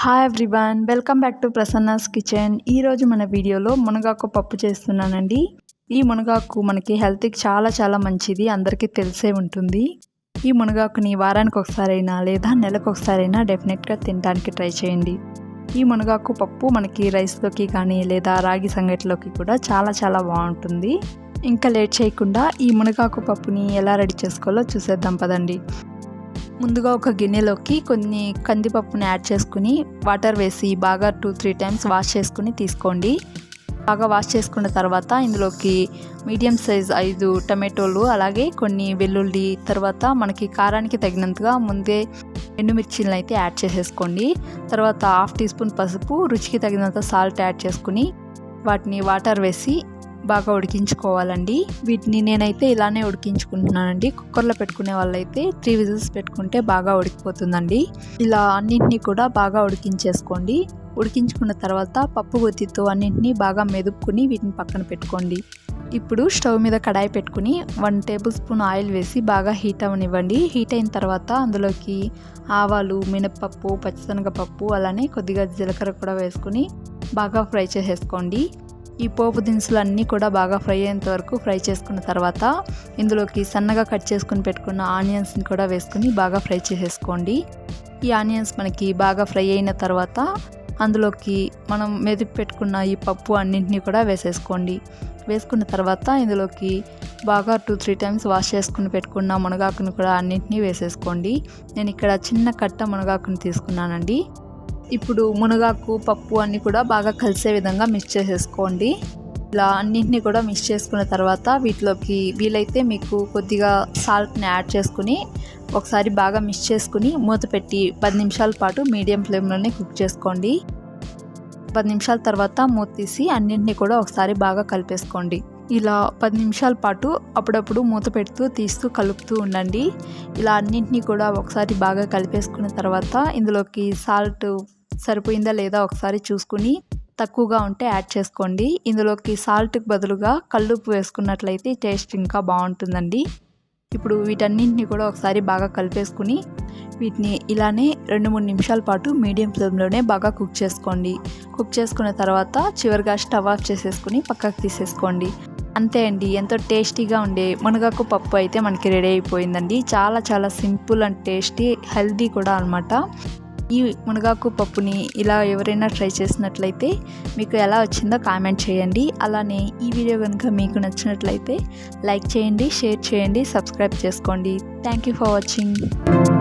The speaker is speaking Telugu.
Hi everyone welcome back to Prasanna's kitchen ఈరోజు మన వీడియోలో మునగాకు పప్పు చేస్తున్నానండి. ఈ మునగాకు మనకి హెల్త్కి చాలా చాలా మంచిది అందరికీ తెలిసే ఉంటుంది. ఈ మునగాకుని వారానికి ఒకసారైనా లేదా నెలకు ఒకసారైనా డెఫినెట్గా తినడానికి ట్రై చేయండి. ఈ మునగాకు పప్పు మనకి రైస్లోకి కానీ లేదా రాగి సంగటిలోకి కూడా చాలా చాలా బాగుంటుంది. ఇంకా లేట్ చేయకుండా ఈ మునగాకు పప్పుని ఎలా రెడీ చేసుకోవాలో చూసేద్దాం పదండి. ముందుగా ఒక గిన్నెలోకి కొన్ని కందిపప్పుని యాడ్ చేసుకుని వాటర్ వేసి బాగా టూ త్రీ టైమ్స్ వాష్ చేసుకుని తీసుకోండి. బాగా వాష్ చేసుకున్న తర్వాత ఇందులోకి మీడియం సైజ్ ఐదు టమాటోలు అలాగే కొన్ని వెల్లుల్లి తర్వాత మనకి కారానికి తగినంతగా ముందే ఎండుమిర్చిలను అయితే యాడ్ చేసేసుకోండి. తర్వాత హాఫ్ టీ స్పూన్ పసుపు రుచికి తగినంత సాల్ట్ యాడ్ చేసుకుని వాటిని వాటర్ వేసి బాగా ఉడికించుకోవాలండి. వీటిని నేనైతే ఇలానే ఉడికించుకుంటున్నానండి. కుక్కర్లో పెట్టుకునే వాళ్ళైతే త్రీ విజిల్స్ పెట్టుకుంటే బాగా ఉడికిపోతుందండి. ఇలా అన్నింటినీ కూడా బాగా ఉడికించేసుకోండి. ఉడికించుకున్న తర్వాత పప్పు గుత్తితో అన్నింటినీ బాగా మెదుపుకుని వీటిని పక్కన పెట్టుకోండి. ఇప్పుడు స్టవ్ మీద కడాయి పెట్టుకుని వన్ టేబుల్ స్పూన్ ఆయిల్ వేసి బాగా హీట్ అవనివ్వండి హీట్ అయిన తర్వాత అందులోకి ఆవాలు మినప్పప్పు పచ్చిశనగపప్పు అలానే కొద్దిగా జీలకర్ర కూడా వేసుకుని బాగా ఫ్రై చేసేసుకోండి. ఈ పోపు దినుసులు అన్నీ కూడా బాగా ఫ్రై అయ్యేంత వరకు ఫ్రై చేసుకున్న తర్వాత ఇందులోకి సన్నగా కట్ చేసుకుని పెట్టుకున్న ఆనియన్స్ని కూడా వేసుకుని బాగా ఫ్రై చేసేసుకోండి. ఈ ఆనియన్స్ మనకి బాగా ఫ్రై అయిన తర్వాత అందులోకి మనం మెదిపి పెట్టుకున్న ఈ పప్పు అన్నింటినీ కూడా వేసేసుకోండి. వేసుకున్న తర్వాత ఇందులోకి బాగా టూ త్రీ టైమ్స్ వాష్ చేసుకుని పెట్టుకున్న మునగాకుని కూడా అన్నింటినీ వేసేసుకోండి. నేను ఇక్కడ చిన్న కట్ట మునగాకుని తీసుకున్నానండి. ఇప్పుడు మునగాకు పప్పు అన్నీ కూడా బాగా కలిసే విధంగా మిక్స్ చేసేసుకోండి. ఇలా అన్నింటినీ కూడా మిక్స్ చేసుకున్న తర్వాత వీటిలోకి వీలైతే మీకు కొద్దిగా సాల్ట్ని యాడ్ చేసుకుని ఒకసారి బాగా మిక్స్ చేసుకుని మూత పెట్టి పది నిమిషాల పాటు మీడియం ఫ్లేమ్లోనే కుక్ చేసుకోండి. పది నిమిషాల తర్వాత మూత తీసి అన్నింటినీ కూడా ఒకసారి బాగా కలిపేసుకోండి. ఇలా పది నిమిషాల పాటు అప్పుడప్పుడు మూత పెడుతూ తీస్తూ కలుపుతూ ఉండండి. ఇలా అన్నింటినీ కూడా ఒకసారి బాగా కలిపేసుకున్న తర్వాత ఇందులోకి సాల్ట్ సరిపోయిందా లేదా ఒకసారి చూసుకుని తక్కువగా ఉంటే యాడ్ చేసుకోండి. ఇందులోకి సాల్ట్కి బదులుగా కల్లుప్పు వేసుకున్నట్లయితే టేస్ట్ ఇంకా బాగుంటుందండి. ఇప్పుడు వీటన్నింటినీ కూడా ఒకసారి బాగా కలిపేసుకుని వీటిని ఇలానే రెండు మూడు నిమిషాల పాటు మీడియం ఫ్లేమ్లోనే బాగా కుక్ చేసుకోండి. కుక్ చేసుకున్న తర్వాత చివరిగా స్టవ్ ఆఫ్ చేసేసుకుని పక్కకు తీసేసుకోండి. అంతే అండి ఎంతో టేస్టీగా ఉండే మునగాకు పప్పు అయితే మనకి రెడీ అయిపోయిందండి. చాలా చాలా సింపుల్ అండ్ టేస్టీ హెల్దీ కూడా అనమాట ఈ మునగాకు పప్పుని ఇలా ఎవరైనా ట్రై చేసినట్లయితే మీకు ఎలా వచ్చిందో కామెంట్ చేయండి. అలానే ఈ వీడియో కనుక మీకు నచ్చినట్లయితే లైక్ చేయండి షేర్ చేయండి సబ్స్క్రైబ్ చేసుకోండి. Thank you for watching.